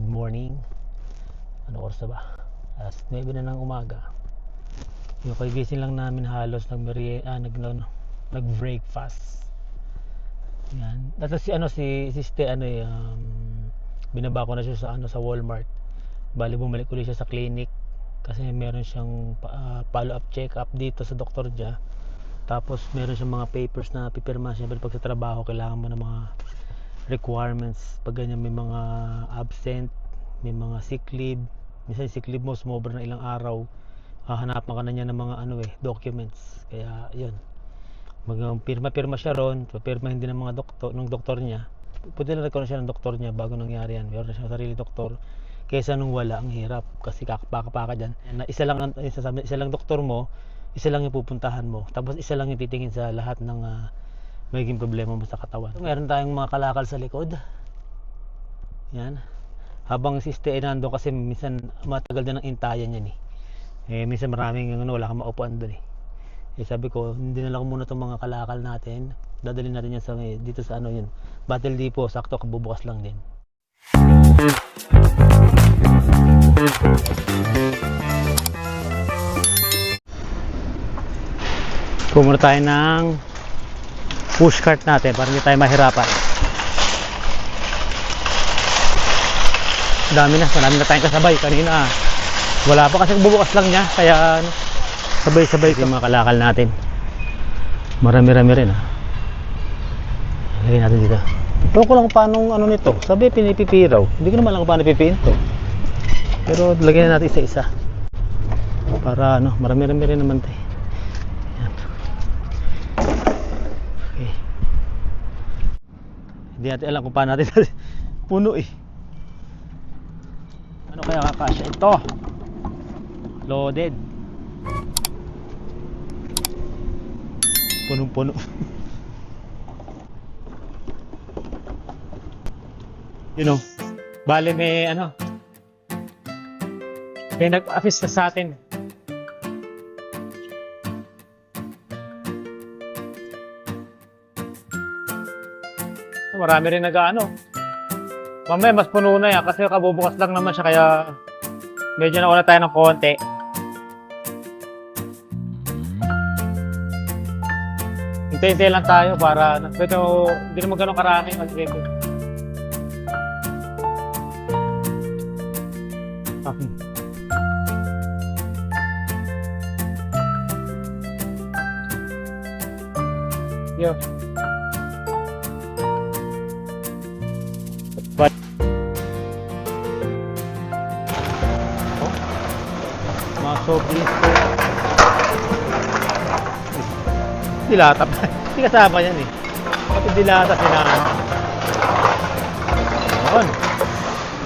good morning. Ano oras na ba? Alas 9 na ng umaga. Yung kagising lang namin halos nag ah, nag ano, nag breakfast. Yan. At si ano si si Ste ano eh, um, binaba ko na siya sa ano sa Walmart. Bali bumalik ulit siya sa clinic kasi meron siyang pa- ah, follow-up check-up dito sa doktor niya. Tapos meron siyang mga papers na pipirma siya pag sa trabaho kailangan mo ng mga requirements. Pag ganyan may mga absent may mga sick leave. Minsan sick leave mo sumobra ng ilang araw hahanapan ka na niya ng mga ano eh documents. Kaya yun. Mag pirma-pirma siya ron pirma hindi ng mga doktor ng doktor niya. Pwede na record siya ng doktor niya bago nangyari yan. Meron na siyang sarili doktor. Kaysa nung wala ang hirap. Kasi kakapaka-paka dyan. Na isa lang ang- isa, isa lang doktor mo isa lang yung pupuntahan mo. Tapos isa lang yung titingin sa lahat ng ah, magiging problema mo sa katawan. Meron tayong mga kalakal sa likod. Yan. Habang si Ste ay nandun kasi minsan matagal din ang intayan yan eh. Eh minsan maraming ano, wala kang maupuan doon eh. Eh sabi ko, hindi na lang muna itong mga kalakal natin. Dadalhin natin yan sa, dito sa ano yun. Battle Depot, sakto kabubukas lang din. Kumuna tayo ng push cart natin para hindi tayo mahirapan. Dami na, marami na tayong kasabay. Kanina, wala pa kasi bubukas lang niya. Kaya ano, sabay-sabay yung mga kalakal natin. Marami-rami rin ah. Lagyan natin dito. Ewan ko lang paano ano nito. Sabi pinipipiraw. Hindi ko naman lang paano pipinto. Pero lagyan na natin isa-isa. Para ano, marami-rami rin naman tayo. Yan. Okay. Hindi natin alam kung paano natin puno eh. Ano kaya kakasya ito? Loaded. Punong-puno. you know, bale may ano, may nag-assist na sa atin. Marami rin nag-ano. Mamaya mas puno na yan kasi kabubukas lang naman siya kaya medyo nauna tayo ng konti. Hintay-hintay lang tayo para pero hindi naman ganun karami mag Okay. Yo. But soft drinks po. Dilata pa. Hindi kasama yan eh. Pati dilata sinama.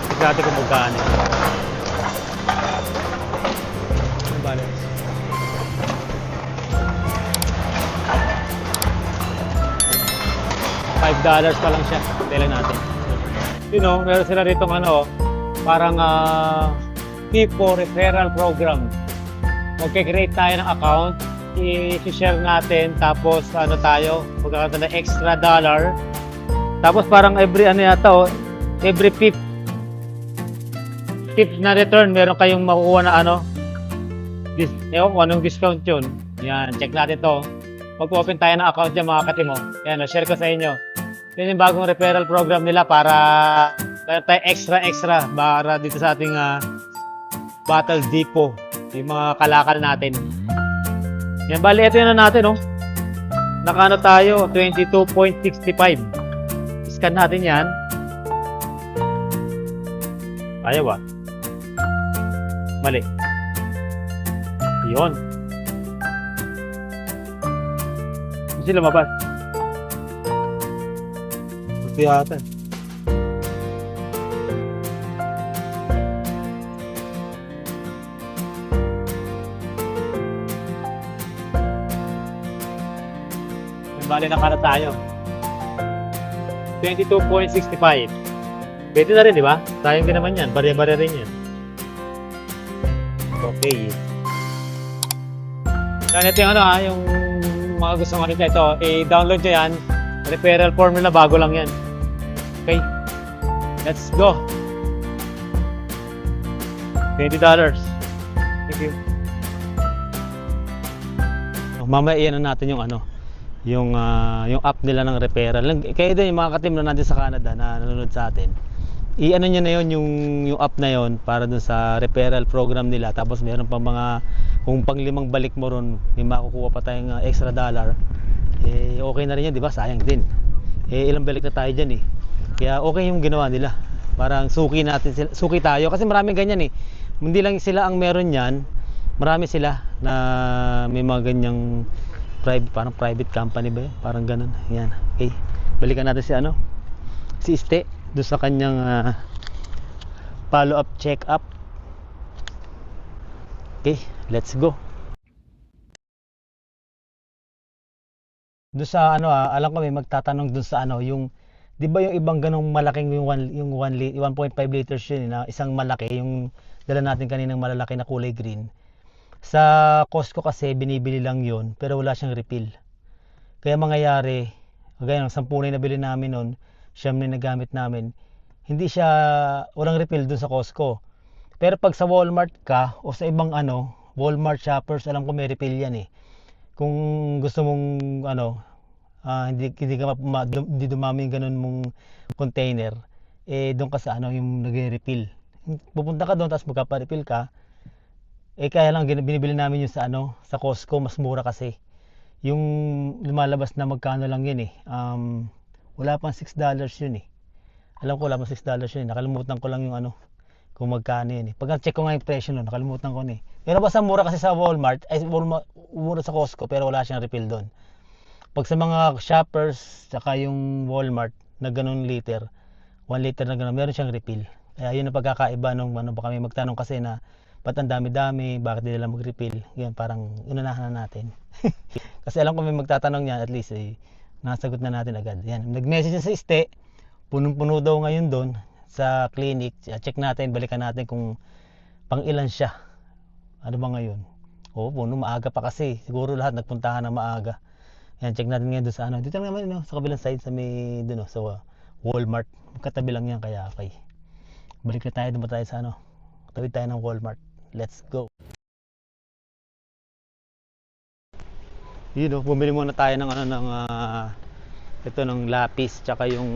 Tignan natin kung magkano. Ang balance. Five dollars pa lang siya. Tela natin. You know, meron sila rito ano, parang ah, tipo referral program. Magkikreate tayo ng account, i-share natin, tapos ano tayo, magkakaroon ng extra dollar. Tapos parang every ano yata oh, every fifth fifth na return, meron kayong makukuha na ano, dis, ewan ko anong discount yun. Yan, check natin to. Mag-open tayo ng account dyan mga katimo. Yan, oh, share ko sa inyo. Yan yung bagong referral program nila para meron tayo extra extra para dito sa ating ah, Battle Depot. Yung mga kalakal natin. Yan, bali, ito na natin, oh. Nakano tayo, 22.65. Scan natin yan. Ayaw ah. Mali. Yun. Hindi lumabas. Gusto yata. Yung Bali na kana tayo. 22.65. Pwede na rin, di ba? Sayang din naman yan. Barya-barya rin yan. Okay. Yan, ito yung ano ha, yung mga gusto makita ito, i-download nyo yan. Referral form nila, bago lang yan. Okay. Let's go. $20. Thank you. Oh, Mamaya iyan na natin yung ano, yung ah, yung app nila ng referral. Kaya din yung mga katim na natin sa Canada na nanonood sa atin. I-ano niya na yon yung yung app na yon para dun sa referral program nila. Tapos meron pa mga kung panglimang balik mo ron, may makukuha pa tayong ah, extra dollar. Eh okay na rin yan, 'di ba? Sayang din. Eh ilang balik na tayo diyan eh. Kaya okay yung ginawa nila. Parang suki natin sila, suki tayo kasi maraming ganyan eh. Hindi lang sila ang meron yan, marami sila na may mga ganyang private parang private company ba yun? Parang ganun. Yan. Okay. Balikan natin si ano? Si Iste doon sa kanyang ah, follow up check up. Okay, let's go. Doon sa ano ah, alam ko may magtatanong doon sa ano, yung 'di ba yung ibang ganong malaking yung 1 yung 1 li, 1.5 liters yun eh, na isang malaki yung dala natin kaninang malalaki na kulay green. Sa Costco kasi binibili lang yon pero wala siyang refill. Kaya mangyayari, ng 10 na nabili namin noon, siyam na nagamit namin, hindi siya walang refill dun sa Costco. Pero pag sa Walmart ka o sa ibang ano, Walmart shoppers, alam ko may refill yan eh. Kung gusto mong ano, ah, hindi hindi ka ma, hindi dumami yung ganun mong container, eh doon ka sa ano yung nagre-refill. Pupunta ka doon tapos magpapa-refill ka. Eh kaya lang binibili namin yung sa ano, sa Costco mas mura kasi. Yung lumalabas na magkano lang yun eh. Um, wala pang 6 dollars yun eh. Alam ko wala pang 6 dollars yun eh. Nakalimutan ko lang yung ano, kung magkano yun eh. Pag check ko nga yung presyo nun, nakalimutan ko na eh. Pero basta mura kasi sa Walmart, ay Walmart, mura sa Costco, pero wala siyang refill doon. Pag sa mga shoppers, saka yung Walmart, na ganun liter, 1 liter na ganun, meron siyang refill. Kaya yun ang pagkakaiba nung ano, baka may magtanong kasi na, ba't ang dami-dami, bakit nila mag-refill? Yan, parang unahan na natin. kasi alam ko may magtatanong yan, at least eh, nasagot na natin agad. Yan, nag-message na sa iste, punong-puno daw ngayon doon sa clinic. Check natin, balikan natin kung pang ilan siya. Ano ba ngayon? Oo, puno, maaga pa kasi. Siguro lahat nagpuntahan ng maaga. Yan, check natin ngayon doon sa ano. Dito lang naman, no, sa kabilang side, sa may, doon, no, sa Walmart. Katabi lang yan, kaya okay. Balik na tayo, doon tayo sa ano. Tawid tayo ng Walmart. Let's go. Yun, no, bumili muna tayo ng ano, ng, ah, ito, ng lapis, tsaka yung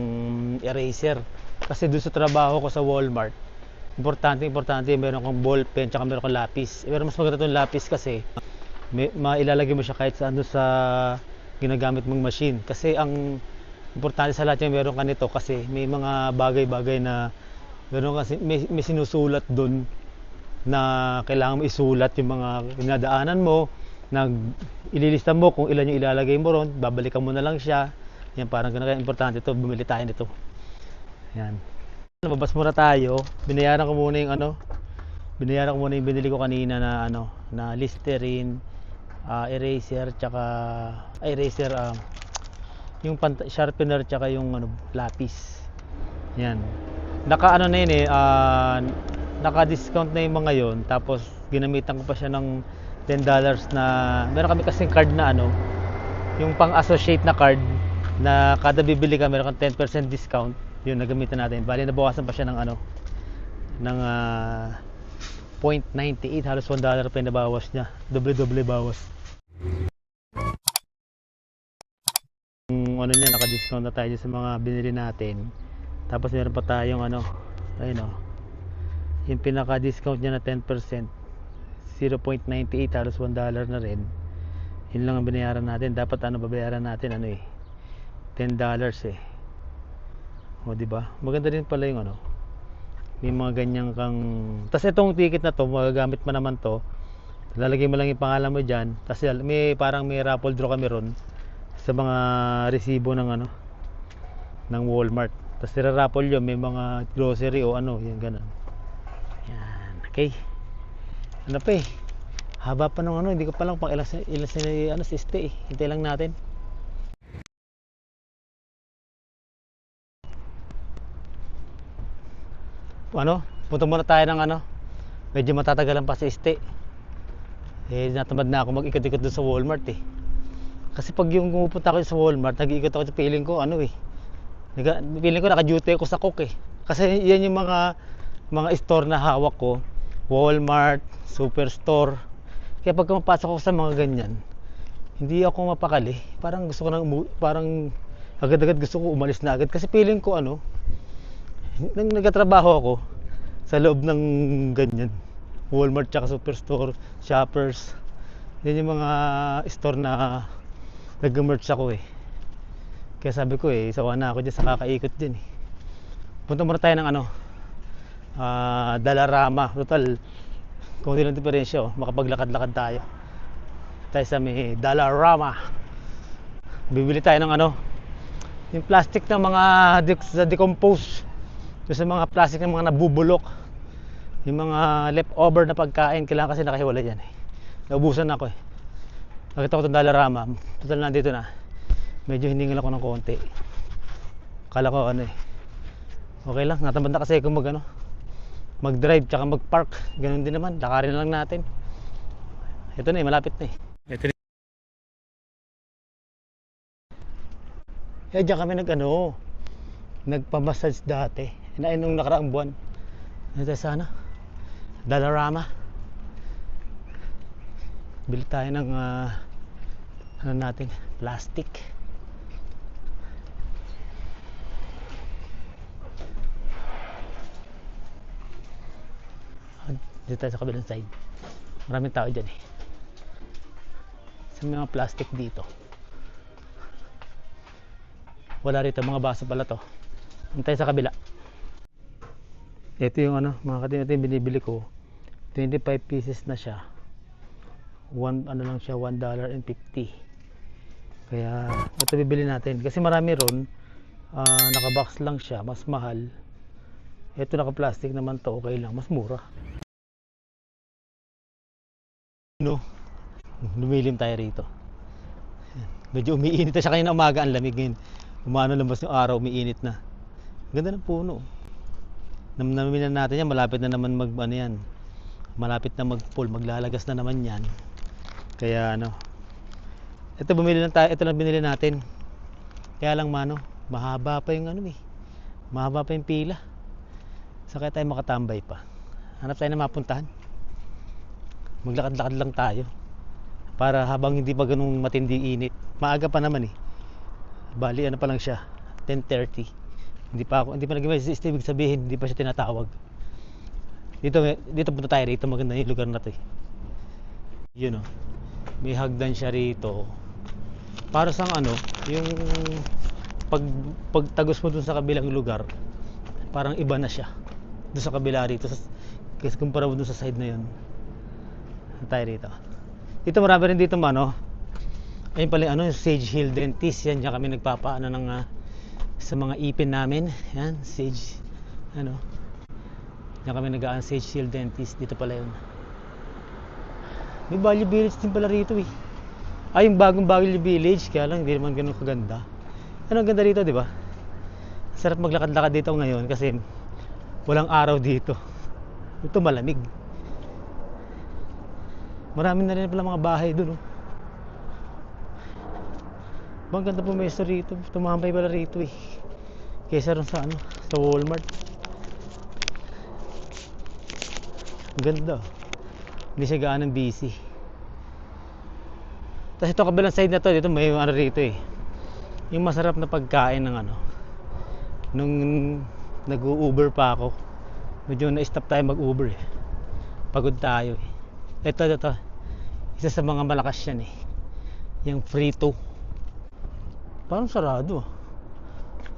eraser. Kasi doon sa trabaho ko sa Walmart, importante, importante, meron kang ball pen, tsaka meron kang lapis. Eh, Pero mas maganda itong lapis kasi, may, mailalagay mo siya kahit saan doon sa ginagamit mong machine. Kasi ang importante sa lahat yung meron ka nito kasi may mga bagay-bagay na meron kasi may, may sinusulat doon na kailangan mo isulat yung mga dinadaanan mo nag ililista mo kung ilan yung ilalagay mo ron babalikan mo na lang siya. Yan parang ganun kaya importante to bumili tayo nito. Yan. Lumabas muna tayo. Binayaran ko muna yung ano binayaran ko muna yung binili ko kanina na ano na listerine ah, eraser tsaka ay eraser ah, yung sharpener tsaka yung ano lapis. Yan. Naka ano na yun eh ah, naka discount na yung mga yon tapos ginamitan ko pa siya ng 10 dollars na meron kami kasing card na ano yung pang associate na card na kada bibili ka meron kang 10% discount yun nagamitan natin. Bali nabawasan pa siya ng ano ng ah, 0.98 halos 1 dollar pa yung nabawas niya. Doble doble bawas. Yung ano niya naka-discount na tayo sa mga binili natin. Tapos meron pa tayong ano ayun oh yung pinaka-discount niya na 10% 0.98 halos 1 dollar na rin. Yun lang ang binayaran natin. Dapat ano babayaran natin ano eh 10 dollars eh. O di ba? Maganda din pala yung ano may mga ganyan kang tas itong ticket na to magagamit mo naman to lalagay mo lang yung pangalan mo dyan tas may parang may raffle draw kami ron sa mga resibo ng ano ng Walmart. Tas nira-raffle yun may mga grocery o ano yan ganun okay. Ano pa eh. Haba pa nung ano hindi ko pa lang pang ilang, ilang ano si stay eh. Hintay lang natin. Ano? Punta muna tayo ng ano. Medyo matatagalan pa si stay eh natamad na ako mag-ikot-ikot doon sa Walmart eh. Kasi pag yung pumupunta ako sa Walmart nag-iikot ako sa feeling ko ano eh. Naga, feeling ko naka-duty ako sa cook eh. Kasi yan yung mga mga store na hawak ko Walmart, Superstore. Kaya pag mapasok ako sa mga ganyan, hindi ako mapakali. Parang gusto ko nang umu- parang agad-agad gusto ko umalis na agad kasi feeling ko ano, nang nagtatrabaho ako sa loob ng ganyan. Walmart tsaka Superstore, Shoppers. Yan yung mga store na nag-merch ako eh. Kaya sabi ko eh, sawa na ako dyan sa kakaikot din eh. Punta muna tayo ng ano, ah Dalarama. Total, kung hindi lang diferensya oh, makapaglakad-lakad tayo. Tayo sa may Dalarama. Bibili tayo ng ano, yung plastic ng mga sa decompose. Yung sa mga plastic ng mga nabubulok. Yung mga leftover na pagkain, kailangan kasi nakahiwalay yan eh. Naubusan na ako eh. Nakita ko itong Dalarama. Total nandito na. Medyo hiningal ako ng konti. Kala ko ano eh. Okay lang, natamad na kasi ako mag ano, mag-drive tsaka mag-park. Ganun din naman, lakarin na lang natin. Ito na eh, malapit na eh. Ito na. Eh, diyan kami nag ano, nagpamassage dati. Na nung nakaraang buwan. Ito sana. Dalarama. Bili tayo ng ah, ano natin, plastic. Ah, Dito sa kabilang side. Maraming tao dyan eh. Sa mga plastic dito. Wala rito, mga baso pala to. Antay sa kabila. Ito yung ano, mga katin ito yung binibili ko. 25 pieces na siya. One, ano lang siya, $1.50. Kaya, ito bibili natin. Kasi marami ron, ah, nakabox lang siya, mas mahal. Ito naka-plastic naman to, okay lang, mas mura. No, lumilim tayo rito. Medyo umiinit na siya kanina umaga, ang lamig ngayon. Umano labas yung araw, umiinit na. Ganda ng puno. Namnamin na natin yan, malapit na naman mag, ano yan, malapit na mag-pull, maglalagas na naman yan. Kaya ano, ito bumili lang tayo, ito lang binili natin. Kaya lang mano, mahaba pa yung ano eh. Mahaba pa yung pila. Sa kaya tayo makatambay pa. Hanap tayo na mapuntahan. Maglakad-lakad lang tayo. Para habang hindi pa ganung matindi init. Maaga pa naman eh. Bali ano pa lang siya, 10:30. Hindi pa ako, hindi pa nag ibig sabihin, hindi pa siya tinatawag. Dito dito punta tayo rito, maganda yung lugar na 'to. Eh. Yun oh. May hagdan siya rito. Para sang ano, yung pag pagtagos mo dun sa kabilang lugar, parang iba na siya. Doon sa kabila rito, sa, kasi kumpara mo dun sa side na yun. Tayo rito. Dito marami rin dito mano. Ayun pala ano, Sage Hill Dentist. Yan, diyan kami nagpapaano ng ah, sa mga ipin namin. Yan, Sage. Ano. Diyan kami nag Sage Hill Dentist. Dito pala yun. May Value Village din pala rito eh. Ay, yung bagong Value Village. Kaya lang, hindi naman ganun kaganda. Ano ang ganda rito, di ba? Sarap maglakad-lakad dito ngayon kasi walang araw dito. Ito malamig. Marami na rin pala mga bahay doon. Oh. Bang ganda po may rito. Tumambay pala rito eh. Kesa rin sa ano, sa Walmart. Ang ganda. Hindi siya gaanong busy. Tapos ito kabilang side na to, dito may ano rito eh. Yung masarap na pagkain ng ano. Nung nag-Uber pa ako. Medyo na-stop tayo mag-Uber eh. Pagod tayo eh. Ito, ito. Isa sa mga malakas yan eh. Yung free to. Parang sarado. ah.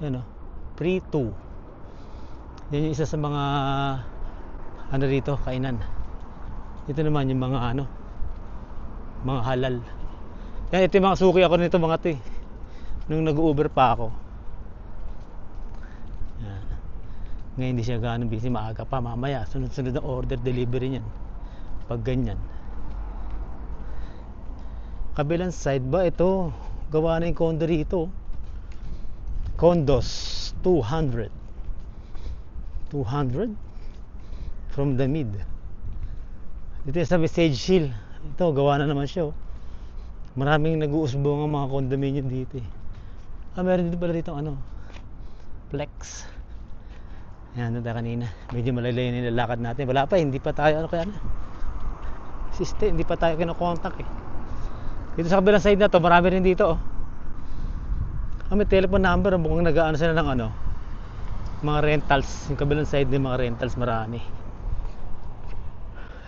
Yan oh. Free to. Yan yung isa sa mga ano rito, kainan. Ito naman yung mga ano, mga halal. Yan, ito yung mga suki ako nito mga to eh. Nung nag-Uber pa ako. Yan. Ngayon hindi siya ganun busy, maaga pa, mamaya. Sunod-sunod na order, delivery niyan. Pag ganyan. Kabilang side ba, ito, gawa na yung condo rito. Condos, 200. 200? From the mid. Dito sa Sage Hill. Ito, gawa na naman siya. oh. Maraming nag-uusbong ang mga condominium dito eh. Ah, meron dito pala dito ano. Flex. Yan, tayo kanina. Medyo malayo yung nilalakad natin. Wala pa, hindi pa tayo, ano kaya na? Siste, hindi pa tayo kinokontak eh. Dito sa kabilang side na to, marami rin dito oh. Ah, may telephone number, mukhang nag-ano sila ng ano, mga rentals. Yung kabilang side ng mga rentals, marami.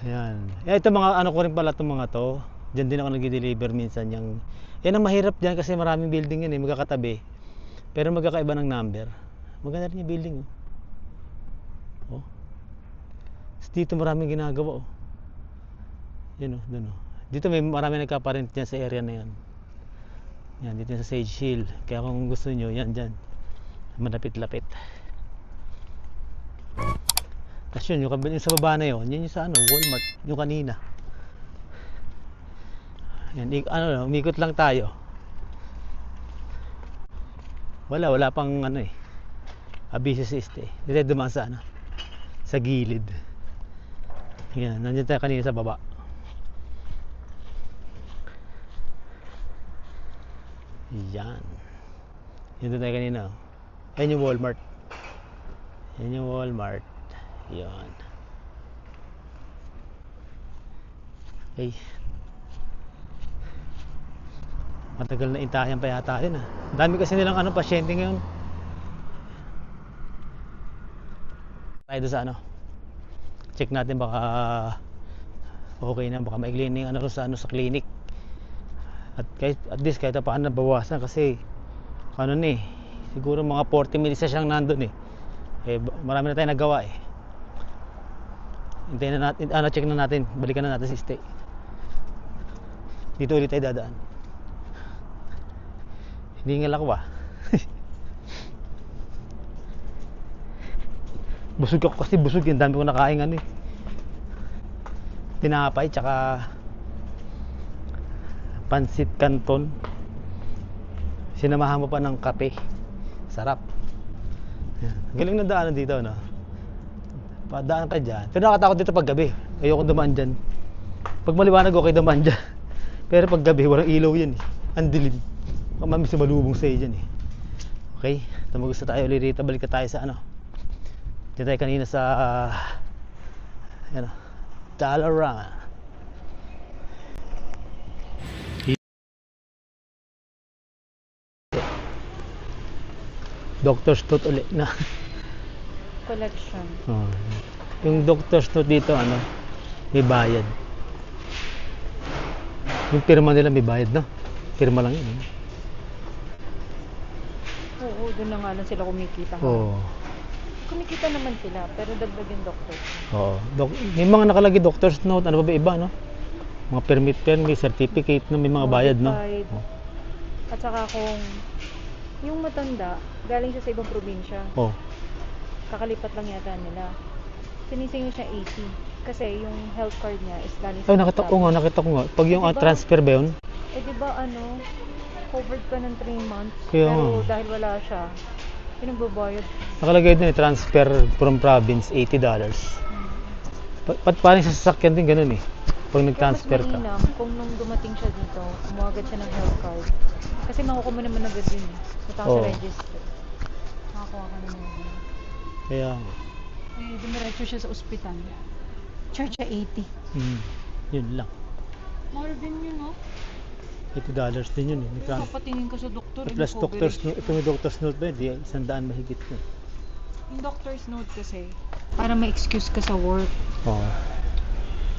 Ayan. Eh, ito mga ano ko rin pala itong mga to. Diyan din ako nag-deliver minsan yung yan ang mahirap diyan kasi maraming building yan eh, magkakatabi. Pero magkakaiba ng number. Maganda rin yung building oh. Oh. Dito maraming ginagawa oh. Yan oh, dun. Dito may maraming nagkaparent dyan sa area na yan. Yan, dito sa Sage Hill. Kaya kung gusto nyo, yan dyan. Malapit-lapit. Tapos yun, yung, yung sa baba na yun, yun yung sa ano, Walmart, yung kanina. Yan, ik- ano, umikot lang tayo. Wala, wala pang ano eh. Abiso system. Dito tayo dumaan sa ano, sa gilid. Yan, nandiyan tayo kanina sa baba. Yan. Doon tayo kanina. oh. Ayan yung Walmart. Yan yung Walmart. Yan. Ay. Matagal na intayan pa yata yun ah. Dami kasi nilang ano, pasyente ngayon. Tayo sa ano. Check natin baka okay na. Baka maigli na yung ano sa, ano, sa clinic. At, kahit, at least kahit pa paano nabawasan kasi ano na eh. Siguro mga 40 minutes na siyang nandun eh. Eh, ba- marami na tayong nagawa eh. Hintayin na natin, ano, check na natin. Balikan na natin si stay. Dito ulit tayo dadaan. Hindi nga lakwa. busog ako kasi busog yan. Dami ko nakain ano eh. Tinapay tsaka pansit canton. Sinamahan mo pa ng kape. Sarap. Galing na daanan dito, no? Padaan ka dyan. Pero nakatakot dito pag gabi. Ayoko dumaan dyan. Pag maliwanag, okay dumaan dyan. Pero pag gabi, walang ilaw yan eh. Ang dilim. Baka mami sumalubong sa'yo dyan eh. Okay, tamagus na tayo ulit rito. Balik tayo sa ano. Diyan tayo kanina sa... Uh, ano, Dalaran. Doctor's note ulit na. collection. Oh. Yung doctor's note dito, ano, may bayad. Yung pirma nila may bayad, no? Pirma lang yun. eh. Oo, doon na nga lang sila kumikita. Oo. Kumikita naman sila, pero dagdag yung doctor. Oo. Doc- may mga nakalagay doctor's note, ano ba ba iba, no? Mga permit, permit, certificate, no? May mga bayad, no? Modified. Oo. At saka kung yung matanda, galing siya sa ibang probinsya, Oh. kakalipat lang yata nila. Sinisingil siya 80. Kasi yung health card niya is galing Ay, nakita ko nga, nakita ko nga. Pag yung ah, Diba? transfer ba yun? Eh di ba ano, covered ka ng 3 months, Kaya pero nga. dahil wala siya, pinagbabayad. Nakalagay din, eh, transfer from province, $80. Pa pa parang sa sasakyan din ganun eh. Pag nag-transfer ka. mas mainam kung nung dumating siya dito, umuagad siya ng health card. Kasi makukuha mo naman agad yun. eh. Oo. sa register. Makakuha ka naman agad. Kaya, Eh, dumiretso siya sa ospital. Charge siya 80. mm, yun lang. Mahal din yun, no? $80 din yun eh. Pero Nagka- papatingin ka sa doktor. eh, Plus yung doctor's coverage. note, ito may doctor's note ba? Di, isang daan mahigit yun. Yung doctor's note kasi, para ma-excuse ka sa work. Oo.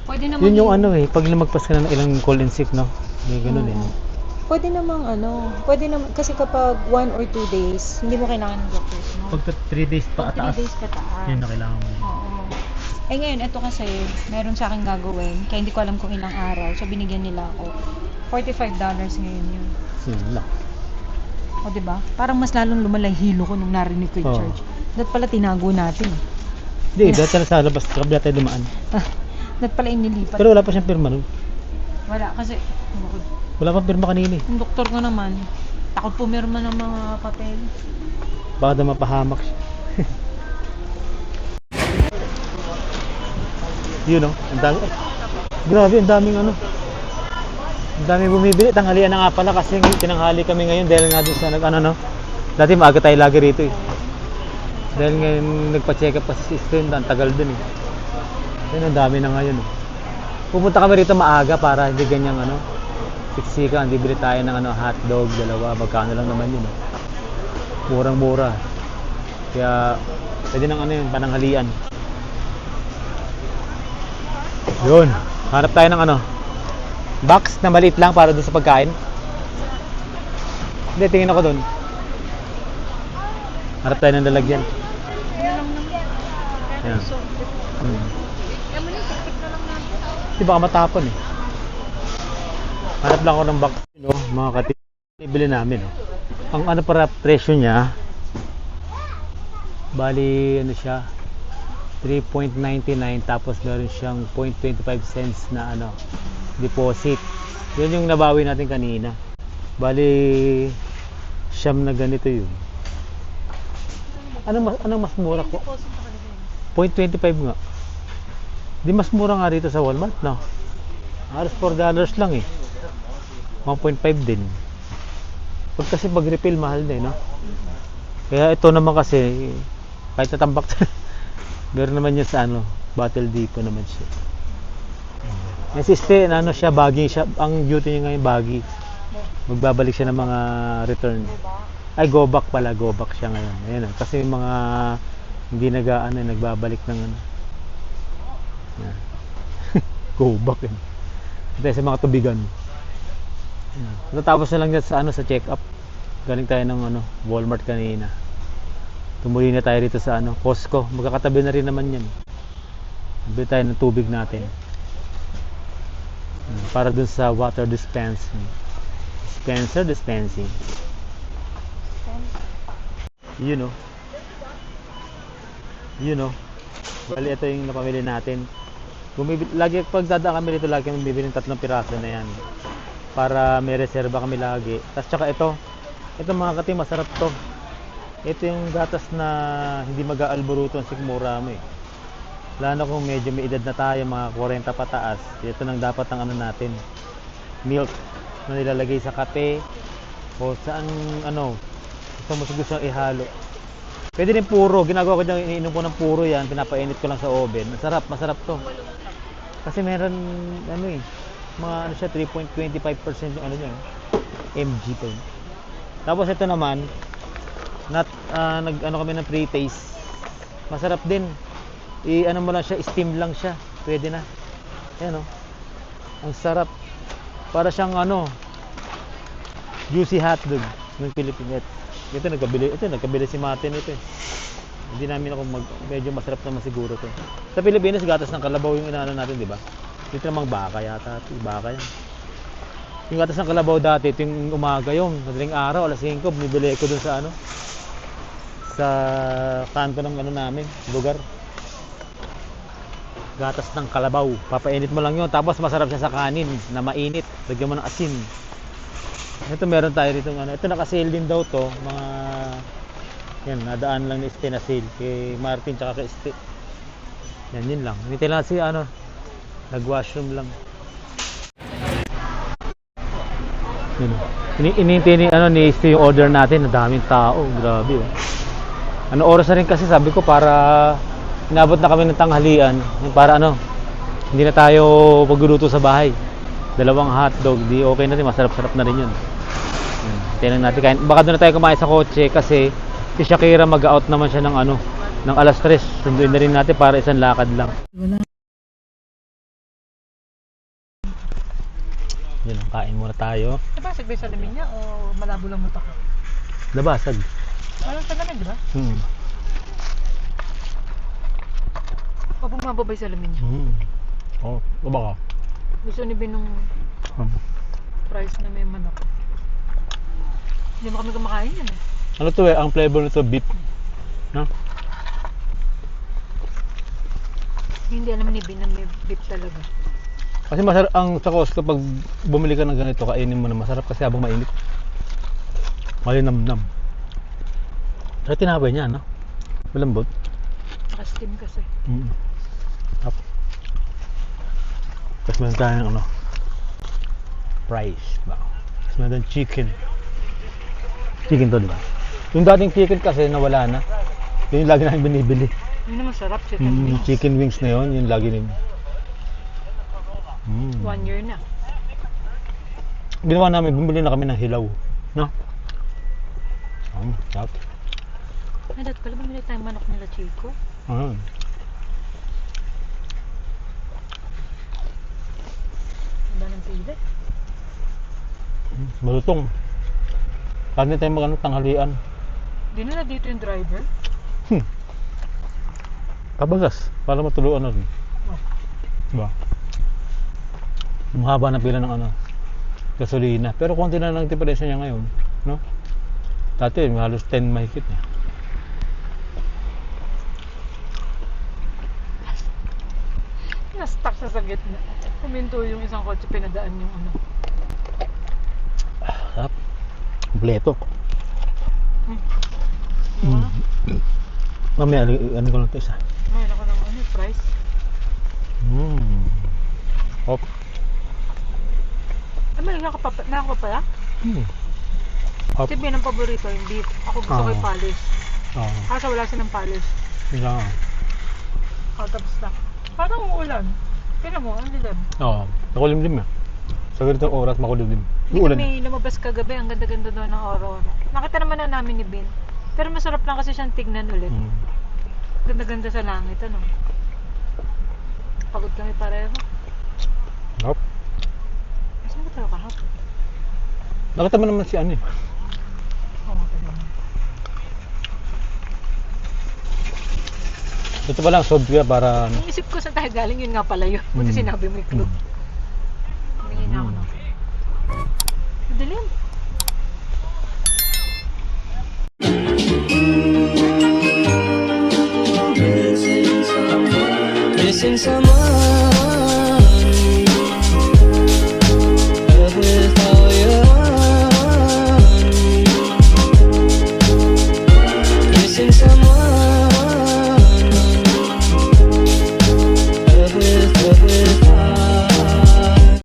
Pwede naman Yun yung ano eh, pag lumagpas ka na ng ilang call in sick, no? May ganun eh. Oo. Pwede namang ano, pwede naman, kasi kapag 1 or 2 days, hindi mo kailangan ng doctor's note. Pagka 3 days pa Pag 3 ataas, days pataas. yun na kailangan mo. Oo. Eh ngayon, ito kasi, meron sa akin gagawin, kaya hindi ko alam kung ilang araw. So, binigyan nila ako. $45 ngayon yun. Yun lang. O, di ba? Parang mas lalong lumalay hilo ko nung narinig ko yung Oo. charge. Dapat pala tinago natin. eh. Hindi, dati na sa labas, kabila tayo dumaan. Dapat pala inilipat. Pero wala pa siyang pirma nun. Wala, kasi bukod. Wala pa pirma kanina eh. Yung doktor ko naman, takot pumirma ng mga papel. Baka daw mapahamak siya. Yun oh, ang dami. Grabe, ang daming ano. Ang daming bumibili. Tanghalian na nga pala kasi ng- tinanghali kami ngayon dahil nga doon sa nag ano no. Dati maaga tayo lagi rito eh. Dahil ngayon nagpa-check up pa si sister, ang tagal dun eh. Yun, ang dami na ngayon eh. Pupunta kami rito maaga para hindi ganyang ano, siksikan, bibili tayo ng ano, hotdog, dalawa, magkano lang naman yun eh. Murang-mura. Kaya, pwede ng ano yun, pananghalian. Yun, hanap tayo ng ano, box na maliit lang para doon sa pagkain. Hindi, tingin ako doon. Hanap tayo ng lalagyan. Yan. Hmm. Di baka matapon eh. Hanap lang ako ng box, no, mga katip. Ibili namin, no. Ang ano para presyo niya, bali ano siya, 3.99 tapos meron siyang 0.25 cents na ano, deposit. Yun yung nabawi natin kanina. Bali, siyam na ganito yun. Ano mas, anong mas mura ko? 0.25 nga. Di mas mura nga rito sa Walmart, no? Halos 4 dollars lang eh. 1.5 din. Pag kasi pag refill, mahal din, no? Kaya ito naman kasi, kahit natambak, meron naman niya sa ano, Battle Depot naman siya. May siste, ano siya, baggy siya. Ang duty niya ngayon, baggy. Magbabalik siya ng mga return. Ay, go back pala, go back siya ngayon. Ayan, oh. kasi yung mga hindi nag ano, nagbabalik ng ano. Yan. go back yun. Ito sa mga tubigan. Yan. Natapos na lang yan sa ano sa check-up. Galing tayo ng ano, Walmart kanina. Tumuli na tayo dito sa ano, Costco. Magkakatabi na rin naman yan. Bili tayo ng tubig natin. Yan, Para dun sa water dispensing. Dispenser dispensing. You know. You know. Bali, ito yung napamili natin. Bumibili, lagi pag dadaan kami dito, lagi kami bibili ng tatlong piraso na yan. Para may reserba kami lagi. Tapos tsaka ito, ito mga kati, masarap to. Ito yung gatas na hindi mag-aalburuto ang sikmura mo eh. Lalo kung medyo may edad na tayo, mga 40 pataas. Ito nang dapat ang ano natin. Milk na nilalagay sa kape o saan ano gusto mo gusto ihalo. Pwede rin puro. Ginagawa ko dyan, iniinom ko ng puro yan. Pinapainit ko lang sa oven. Masarap, masarap to. Kasi meron, ano eh, mga ano siya, 3.25% yung ano niya. MG to. Tapos ito naman, nat, ah, nag, ano kami ng pre-taste. Masarap din. I, ano mo lang siya, steam lang siya. Pwede na. Ayan oh. Ang sarap. Para siyang ano, juicy hotdog ng Pilipinet. Ito nagkabili, ito nagkabili si Martin ito eh. Hindi namin ako mag, medyo masarap naman siguro to. Sa Pilipinas, gatas ng kalabaw yung inaano natin, di ba? Dito namang baka yata, ito, baka yan. Yung gatas ng kalabaw dati, ito yung umaga yung, madaling araw, alas 5, bumibili ko dun sa ano, sa kanto ng ano namin, lugar. Gatas ng kalabaw. Papainit mo lang yun. Tapos masarap siya sa kanin na mainit. Lagyan mo ng asin. Ito meron tayo dito ano. Ito naka-sale din daw to. Mga yan, nadaan lang ni Este na sale kay Martin tsaka kay Este. Yan, yun lang. Hinintay lang si ano, nag-washroom lang. Yun. Ini inintay ni ano ni Este yung order natin, ang daming tao, grabe oh. Ano oras na rin kasi sabi ko para inabot na kami ng tanghalian, para ano, hindi na tayo pagluluto sa bahay. Dalawang hotdog, di okay na rin, masarap-sarap na rin yun. Tingnan natin kain. Baka doon na tayo kumain sa kotse kasi si Shakira mag-out naman siya ng ano, ng alas 3. Sunduin na rin natin para isang lakad lang. Yun, kain muna tayo. Nabasag ba yung salamin niya o malabo lang mata ko? Labasag. Walang salamin, di ba? Hmm. O bumababa yung salamin niya. Hmm. Oh, baba ka. Gusto ni Binong Hmm. price na may manok. Hindi mo kami kumakain yan eh. Ano to eh, ang flavor nito beef. No? Hindi alam ni Bin na may beef talaga. Kasi masarap ang sa Costco pag bumili ka ng ganito, kainin mo na masarap kasi habang mainit. Malinamnam. Pero tinapay niya, no? Malambot. Saka steam kasi. Mm. Up. Tapos meron tayong ano, rice ba? Tapos meron chicken. Chicken to, di ba? Yung dating chicken kasi nawala na. Yun yung lagi namin binibili. Yun naman sarap, chicken Mm, yung wings. chicken wings na yun, yun lagi namin. Mm. One year na. Ginawa namin, bumili na kami ng hilaw. No? Um, sarap. Ay, dati pala bumili tayong manok nila, Chico. Ah. Ang ba ng pili? Mm, Malutong. Kaya tayo mag ano, tanghalian. Di na dito yung driver. Kabagas, para matuluan na rin. Oh. Diba? Mahaba na pila ng ano, gasolina. Pero konti na lang diferensya niya ngayon. No? Dati, may halos 10 mahigit na. Na-stuck sa sa gitna. Kuminto yung isang kotse, pinadaan yung ano. Sarap. Kompleto. Diba? Mamaya, ali- ano ko lang ito isa. Mayroon ako ng ano, price. Mm. Hop. Ay, may nakapa, nakapa pala? Mm. Hop. Tibi ng paborito, yung beef. Ako gusto ko Ah. yung polish. Oh, Kaso wala silang polish. yun lang. Oh, tapos na. Parang umuulan. Tingnan mo, ang dilim. Oo. Nakulimlim eh. Sa ganitong oras, makulimlim. Hindi Uulan. kami lumabas kagabi, ang ganda-ganda doon ng aurora. Nakita naman na namin ni Bin. Pero masarap lang kasi siyang tignan ulit. Mm. Ganda-ganda sa langit, ano? Pagod kami pareho. Hop. Saan ba tayo kahapon? Nakita mo naman si ano eh. Oo, oh, Ito pa lang, kaya para ano. Iniisip ko saan tayo galing, yun nga pala yun. Buti Mm. sinabi mo yung clue. Mm.